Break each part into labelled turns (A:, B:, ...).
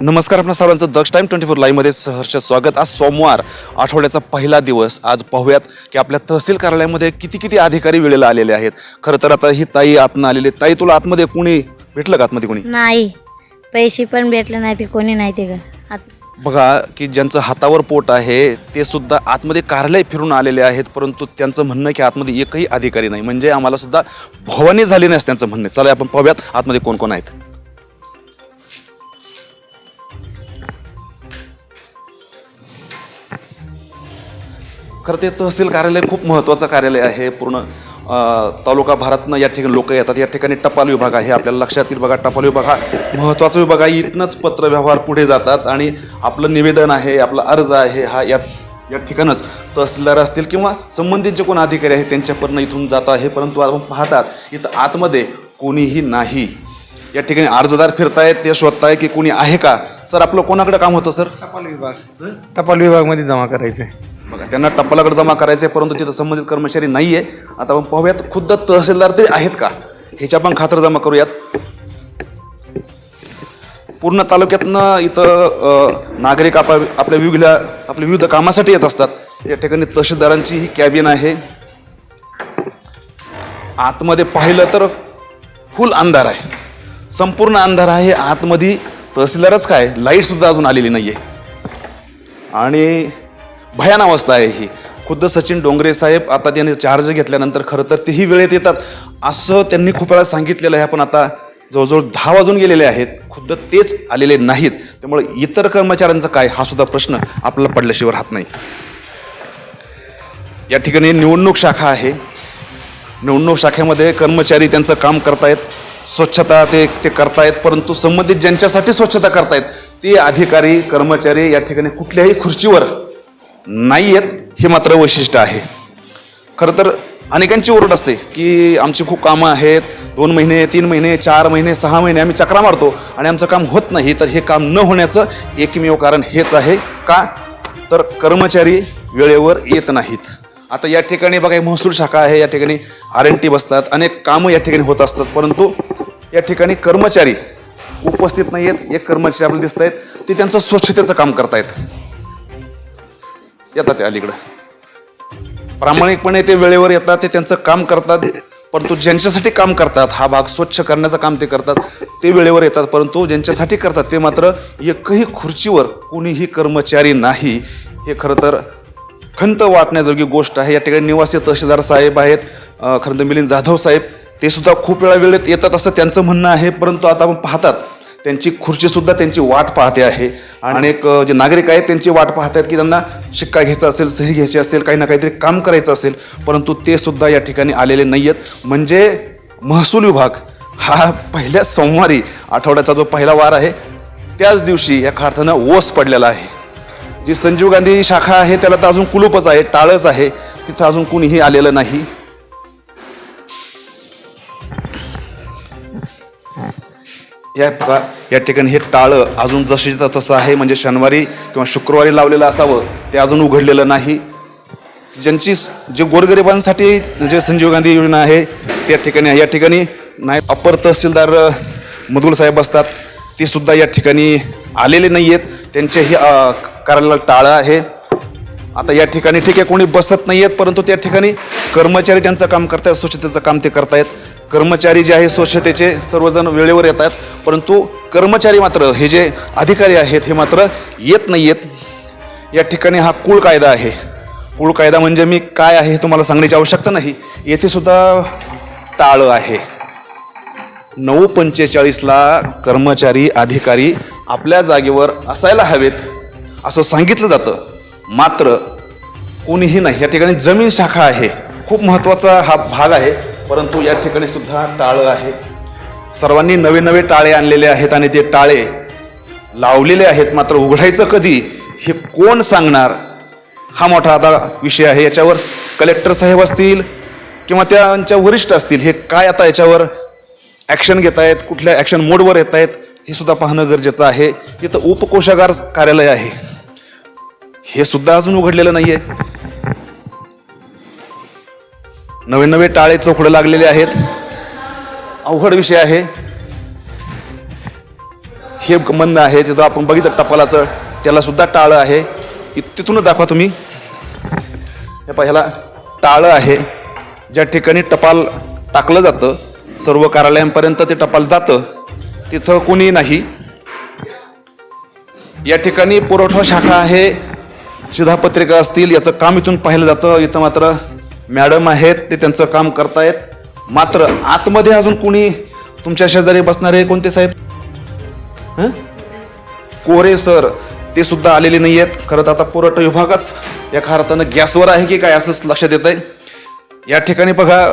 A: नमस्कार आपल्या सर्वांचं दक्ष टाईम ट्वेंटी फोर लाईव्हमध्ये सहर्ष स्वागत. आज सोमवार आठवड्याचा पहिला दिवस. आज पाहूयात की आपल्या तहसील कार्यालयामध्ये किती किती अधिकारी वेळेला आलेले आहेत. खरं तर आता ही ताई आतनं आलेली ताई तुला आतमध्ये कोणी भेटलं का आतमध्ये कोणी?
B: नाही. पैसे पण भेटले नाही ते कोणी नाही ते का
A: बघा की ज्यांचं हातावर पोट आहे ते सुद्धा आतमध्ये कार्यालय फिरून आलेले आहेत परंतु त्यांचं म्हणणं की आतमध्ये एकही अधिकारी नाही. म्हणजे आम्हाला सुद्धा भवानी झाली नाही असं त्यांचं म्हणणं. चला आपण पाहूयात आतमध्ये कोण कोण आहेत. खरं ते तहसील कार्यालय खूप महत्त्वाचं कार्यालय आहे. पूर्ण तालुका भारतनं या ठिकाणी लोक येतात. या ठिकाणी टपाल विभाग आहे. आपल्याला लक्षात येईल बघा टपाल विभाग हा महत्त्वाचा विभाग आहे. इथनंच पत्रव्यवहार पुढे जातात आणि आपलं निवेदन आहे आपला अर्ज आहे हा यात या ठिकाणच तहसीलदार असतील किंवा संबंधित जे कोण अधिकारी आहेत त्यांच्यापर्यंत इथून जात आहे. परंतु आपण पाहतात इथं आतमध्ये कोणीही नाही. या ठिकाणी अर्जदार फिरतायत ते शोधताय की कोणी आहे का? सर आपलं कोणाकडे काम होतं सर?
C: टपाल विभाग. टपाल विभागमध्ये जमा करायचे
A: बघा त्यांना टप्पालाकडे जमा करायचे परंतु तिथं संबंधित कर्मचारी नाही आहे आता आपण पाहूयात खुद्द तहसीलदार तरी आहेत का? ह्याच्या पण खातर जमा करूयात. पूर्ण तालुक्यातनं इथं अ, नागरिक आपल्या आपल्या विविध आपल्या विविध कामासाठी येत असतात. या ठिकाणी तहसीलदारांची ही कॅबिन आहे. आतमध्ये पाहिलं तर फुल अंधार आहे. संपूर्ण अंधार आहे. आतमध्ये तहसीलदारच काय? लाईटसुद्धा अजून आलेली नाही आहे आणि भयान अवस्था आहे ही. खुद्द सचिन डोंगरे साहेब आता त्यांनी चार्ज घेतल्यानंतर खरं तर तेही वेळेत येतात. असं त्यांनी खूप वेळा सांगितलेलं आहे. पण आता जवळजवळ दहा वाजून गेलेले आहेत. खुद्द तेच आलेले नाहीत. त्यामुळे इतर कर्मचाऱ्यांचा काय? हा सुद्धा प्रश्न आपल्याला पडल्याशिवाय राहत नाही. या ठिकाणी निवडणूक शाखा आहे. निवडणूक शाखेमध्ये कर्मचारी त्यांचं काम करतायत. स्वच्छता ते ते करतायत परंतु संबंधित ज्यांच्यासाठी स्वच्छता करतायत ते अधिकारी कर्मचारी या ठिकाणी कुठल्याही खुर्चीवर नाही आहेत हे मात्र वैशिष्ट्य आहे. खरं तर अनेकांची ओरड असते की आमची खूप कामं आहेत दोन महिने तीन महिने चार महिने सहा महिने आम्ही चक्रा मारतो आणि आमचं काम होत नाही तर हे काम न होण्याचं एकमेव कारण हेच आहे का? तर कर्मचारी वेळेवर येत नाहीत. आता या ठिकाणी बघा महसूल शाखा आहे या ठिकाणी आर एन टी बसतात अनेक कामं या ठिकाणी होत असतात परंतु या ठिकाणी कर्मचारी उपस्थित नाही आहेत एक कर्मचारी आपल्याला दिसत आहेत ते त्यांचं स्वच्छतेचं काम करतायत. येतात ते अलीकडं. प्रामाणिकपणे ते वेळेवर येतात ते त्यांचं काम करतात. परंतु ज्यांच्यासाठी काम करतात हा भाग स्वच्छ करण्याचं काम ते करतात. ते वेळेवर येतात परंतु ज्यांच्यासाठी करतात ते मात्र एकही खुर्चीवर कुणीही कर्मचारी नाही. हे खरं तर खंत वाटण्याजोगी गोष्ट आहे. या ठिकाणी निवासी तहसीलदार साहेब आहेत. खरं तर मिलिंद जाधव साहेब. ते सुद्धा खूप वेळा वेळेत येतात असं त्यांचं म्हणणं आहे परंतु आता आपण पाहतात त्यांची खुर्ची सुद्धा त्यांची वाट पाहते आहे. आणि एक जे नागरिक आहेत त्यांची वाट पाहत आहेत की त्यांना शिक्का घ्यायचा असेल सही घ्यायची असेल काही ना काहीतरी काम करायचं असेल परंतु ते सुद्धा या ठिकाणी आलेले नाही आहेत म्हणजे महसूल विभाग हा पहिल्या सोमवारी आठवड्याचा जो पहिला वार आहे त्याच दिवशी या अर्थानं ओस पडलेला आहे. जी संजीव गांधी शाखा आहे त्याला तर अजून कुलूपच आहे टाळच आहे तिथं अजून कुणीही आलेलं नाही. या या ठिकाणी हे टाळं अजून जशीच्या तसं आहे म्हणजे शनिवारी किंवा शुक्रवारी लावलेलं असावं ते अजून उघडलेलं नाही. ज्यांची जे गोरगरिबांसाठी जे संजीव गांधी योजना आहे त्या ठिकाणी या ठिकाणी नाही अपर तहसीलदार मधुल साहेब असतात. ते सुद्धा या ठिकाणी आलेले नाही आहेत त्यांच्याही अ, कार्यालयाला टाळं आहे. आता या ठिकाणी ठीक आहे कोणी बसत नाही आहेत परंतु त्या ठिकाणी कर्मचारी त्यांचं काम करतायत स्वच्छतेचं काम ते करतायत. कर्मचारी जे आहे स्वच्छतेचे सर्वजण वेळेवर येत आहेत परंतु कर्मचारी मात्र हे जे अधिकारी आहेत हे मात्र येत नाही आहेत या ठिकाणी हा कुळ कायदा आहे. कुळ कायदा म्हणजे मी काय आहे हे तुम्हाला सांगण्याची आवश्यकता नाही. येथे सुद्धा टाळं आहे. नऊ पंचेचाळीसला कर्मचारी अधिकारी आपल्या जागेवर असायला हवेत असं सांगितलं जातं. मात्र कोणीही नाही. या ठिकाणी जमीन शाखा आहे. खूप महत्त्वाचा हा भाग आहे. परंतु या ठिकाणी सुद्धा टाळं आहे. सर्वांनी नवे नवे टाळे आणलेले आहेत आणि ते टाळे लावलेले आहेत. मात्र उघडायचं कधी हे कोण सांगणार? हा मोठा आता विषय आहे. याच्यावर कलेक्टर साहेब असतील किंवा त्यांच्या वरिष्ठ असतील हे काय आता याच्यावर ॲक्शन घेत आहेत? कुठल्या ॲक्शन मोडवर येत आहेत? हे सुद्धा पाहणं गरजेचं आहे. इथं उपकोषागार कार्यालय आहे. हे सुद्धा अजून उघडलेलं नाही आहे नवे नवे टाळे चोखडं लागलेले आहेत. अवघड विषय आहे. हे म्हणणं आहे तिथं आपण बघितलं टपालाचं. त्याला सुद्धा टाळं आहे. तिथूनच दाखवा तुम्ही. हे पहा ह्याला टाळं आहे. ज्या ठिकाणी टपाल टाकलं जातं सर्व कार्यालयांपर्यंत ते टपाल जातं तिथं कोणी नाही. या ठिकाणी पुरवठा शाखा आहे. शिधापत्रिका असतील याचं काम इथून पाहिलं जातं. इथं मात्र मॅडम आहेत ते त्यांचं काम करतायत. मात्र आतमध्ये अजून कोणी तुमच्या शेजारी बसणारे कोणते साहेब? हं? कोरे सर ते सुद्धा आलेले नाही आहेत खरं तर आता पुरवठा विभागच एका अर्थानं गॅसवर आहे की काय असंच लक्षात येत आहे या ठिकाणी बघा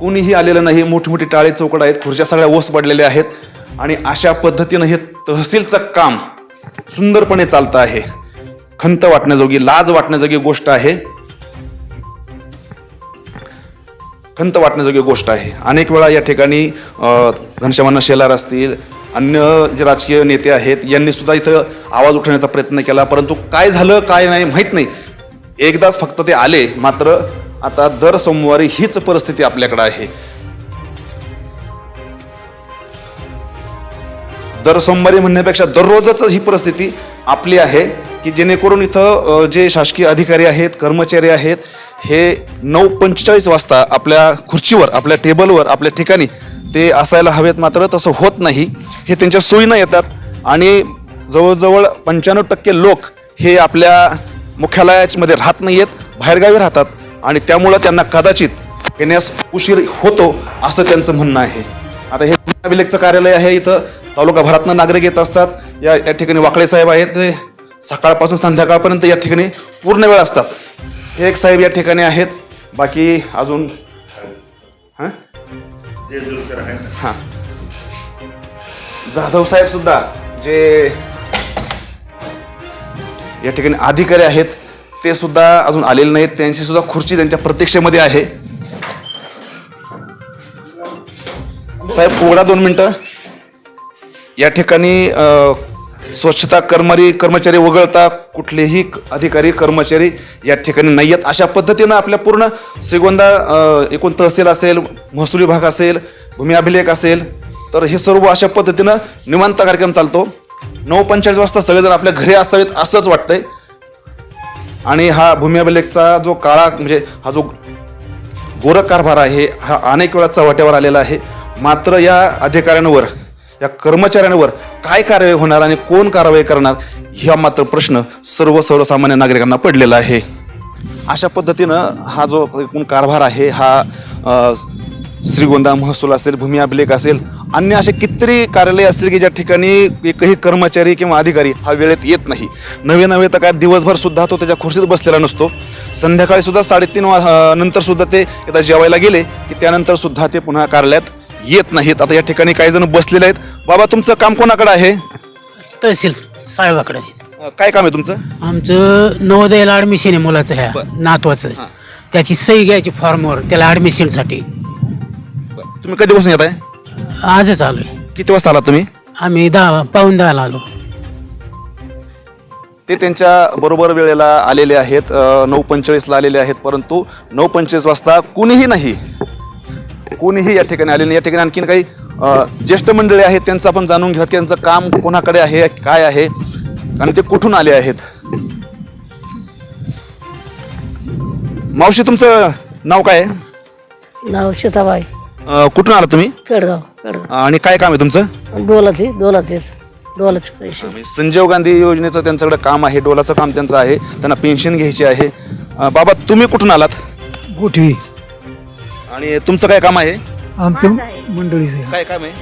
A: कोणीही आलेलं नाही. मोठमोठी टाळे चौकड आहेत. खुर्च्या सगळ्या ओस पडलेल्या आहेत. आणि अशा पद्धतीनं हे तहसीलचं काम सुंदरपणे चालतं आहे. खंत वाटण्याजोगी लाज वाटण्याजोगी गोष्ट आहे. खंत वाटण्याजोगी गोष्ट आहे. अनेक वेळा या ठिकाणी अ, घनश्यामांना शेलार असतील अन्य जे राजकीय नेते आहेत यांनी सुद्धा इथं आवाज उठवण्याचा प्रयत्न केला परंतु काय झालं काय नाही माहीत नाही. एकदाच फक्त ते आले मात्र आता दर सोमवारी हीच परिस्थिती आपल्याकडे आहे. दर सोमवारी म्हणण्यापेक्षा दररोजच ही परिस्थिती आपली आहे. की जेणेकरून इथं जे शासकीय अधिकारी आहेत कर्मचारी आहेत हे नऊ पंचेचाळीस वाजता आपल्या खुर्चीवर आपल्या टेबलवर आपल्या ठिकाणी ते असायला हवेत. मात्र तसं होत नाही. हे त्यांच्या सोयीनं येतात. आणि जवळजवळ पंच्याण्णव टक्के लोक हे आपल्या मुख्यालयामध्ये राहत नाही आहेत बाहेरगावी राहतात. आणि त्यामुळं त्यांना कदाचित येण्यास उशीर होतो असं त्यांचं म्हणणं आहे. आता हे अभिलेखचं कार्यालय आहे. इथं तालुकाभरातनं नागरिक येत असतात. या या ठिकाणी वाकळे साहेब आहेत. ते सकाळपासून संध्याकाळपर्यंत या ठिकाणी पूर्ण वेळ असतात. हे एक साहेब या ठिकाणी आहेत. बाकी अजून हां? हां. जाधव साहेब सुद्धा जे या ठिकाणी अधिकारी आहेत ते सुद्धा अजून आलेले नाहीत. त्यांची सुद्धा खुर्ची त्यांच्या प्रतीक्षेमध्ये आहे. साहेब उघडा दोन मिनटं. या ठिकाणी स्वच्छता कर्मचारी कर्मचारी वगळता कुठलेही क- अधिकारी कर्मचारी या ठिकाणी नाही आहेत अशा पद्धतीनं आपल्या पूर्ण श्रीगोंदा एकूण तहसील असेल महसूल विभाग असेल भूमी अभिलेख असेल तर हे सर्व अशा पद्धतीनं निवांत कार्यक्रम चालतो. नऊ पंचेचाळीस वाजता सगळेजण आपल्या घरी असावेत असंच वाटतंय. आणि हा भूमी अभिलेखचा जो काळा म्हणजे हा जो गोरख कारभार आहे हा अनेक वेळा चव्हाट्यावर आलेला आहे. मात्र या अधिकाऱ्यांवर या कर्मचाऱ्यांवर काय कारवाई होणार आणि कोण कारवाई करणार ह्या मात्र प्रश्न सर्व सर्वसामान्य नागरिकांना पडलेला आहे. अशा पद्धतीनं हा जो एकूण कारभार आहे हा श्रीगोंदा महसूल असेल भूमी अभिलेख असेल अन्य असे कितीतरी कार्यालय असतील की ज्या ठिकाणी एकही कर्मचारी किंवा अधिकारी हा वेळेत येत नाही. नवे नवे तर काय दिवसभर सुद्धा तो त्याच्या खुर्शीत बसलेला नसतो. संध्याकाळी सुद्धा साडेतीन वा नंतर सुद्धा ते एकदा जेवायला गेले की त्यानंतर सुद्धा ते पुन्हा कार्यालयात येत नाहीत. आता या ठिकाणी काही जण बसलेले आहेत. बाबा तुमचं काम कोणाकडे आहे?
D: तहसील साहेबाकडे.
A: अ, काय काम आहे तुमचं?
D: आमचं नवोदयाला ॲडमिशन आहे मुलाचं ह्या नातवाचं. त्याची सही घ्यायची फॉर्मवर त्याला ॲडमिशनसाठी
A: तुम्ही कधीपासून येत आहे
D: आजच आलो आहे
A: किती वाजता आला तुम्ही?
D: आम्ही दहा पाऊन दहाला आलो.
A: ते त्यांच्या बरोबर वेळेला आलेले आहेत. अ, नऊ पंचेचाळीसला आलेले आहेत परंतु नऊ पंचेचाळीस वाजता कुणीही नाही. कोणीही या ठिकाणी आले नाही. या ठिकाणी आणखीन काही अ, ज्येष्ठ मंडळी आहेत त्यांचं आपण जाणून घेऊयात की त्यांचं काम कोणाकडे आहे काय आहे आणि ते कुठून आले आहेत. मावशी तुमचं नाव काय आहे?
E: नाव सीताबाई.
A: अ, कुठून आला तुम्ही?
E: पेडगाव पेडगाव
A: आणि काय काम आहे तुमचं?
E: डोलाचे डोलाचेच डोलाचे पैसे.
A: संजीव गांधी योजनेचं त्यांच्याकडे काम आहे डोलाचं काम त्यांचं आहे त्यांना पेन्शन घ्यायची आहे. अ, बाबा तुम्ही कुठून आलात?
C: गोठवी.
A: आणि तुमचं काय काम आहे?
C: आमचं मंडळीचं आहे.
A: काय काम आहे?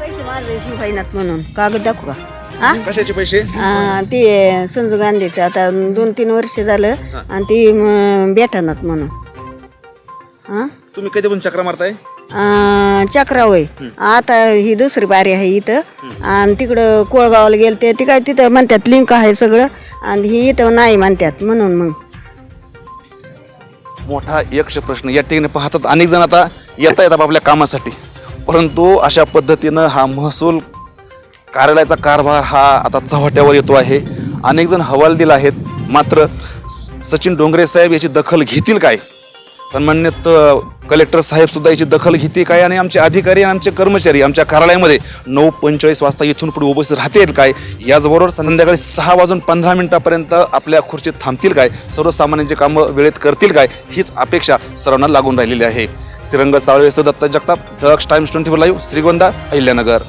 F: पैसे माझे म्हणून. कागद दाखवा. हा?
A: कशाचे पैसे?
F: आ, ते संजू गांधीचं. आता दोन तीन वर्ष झालं आणि ती म, भेटनात म्हणून. हा?
A: तुम्ही कधी पण चक्र मारताय?
F: आ, चक्रा होय आता ही दुसरी बारी आहे इथं. आणि तिकडं कोळगावला गेलं ते ती काय तिथं म्हणतात लिंक आहे सगळं. आणि ही इथं नाही म्हणतात म्हणून मग.
A: मोठा यक्ष प्रश्न या ठिकाणी पाहतात. अनेक जण आता येता येतात आपल्या कामासाठी. परंतु अशा पद्धतीनं हा महसूल कार्यालयाचा कारभार हा आता चव्हाट्यावर येतो आहे. अनेक जण हवालदिल आहेत. मात्र स- सचिन डोंगरे साहेब याची दखल घेतील काय? सन्मान्यत कलेक्टर साहेब सुद्धा याची दखल घेते काय? आणि आमचे अधिकारी आणि आमचे कर्मचारी आमच्या कार्यालयामध्ये नऊ पंचेचाळीस वाजता इथून पुढे उपस्थित राहतील काय? याचबरोबर संध्याकाळी सहा वाजून पंधरा मिनिटापर्यंत आपल्या खुर्चीत थांबतील काय? सर्वसामान्यांची कामं वेळेत करतील काय? हीच अपेक्षा सर्वांना लागून राहिलेली आहे. Shrirang Salve Datta Jagtap Daksh times twenty four live Shrigonda Ahilyanagar.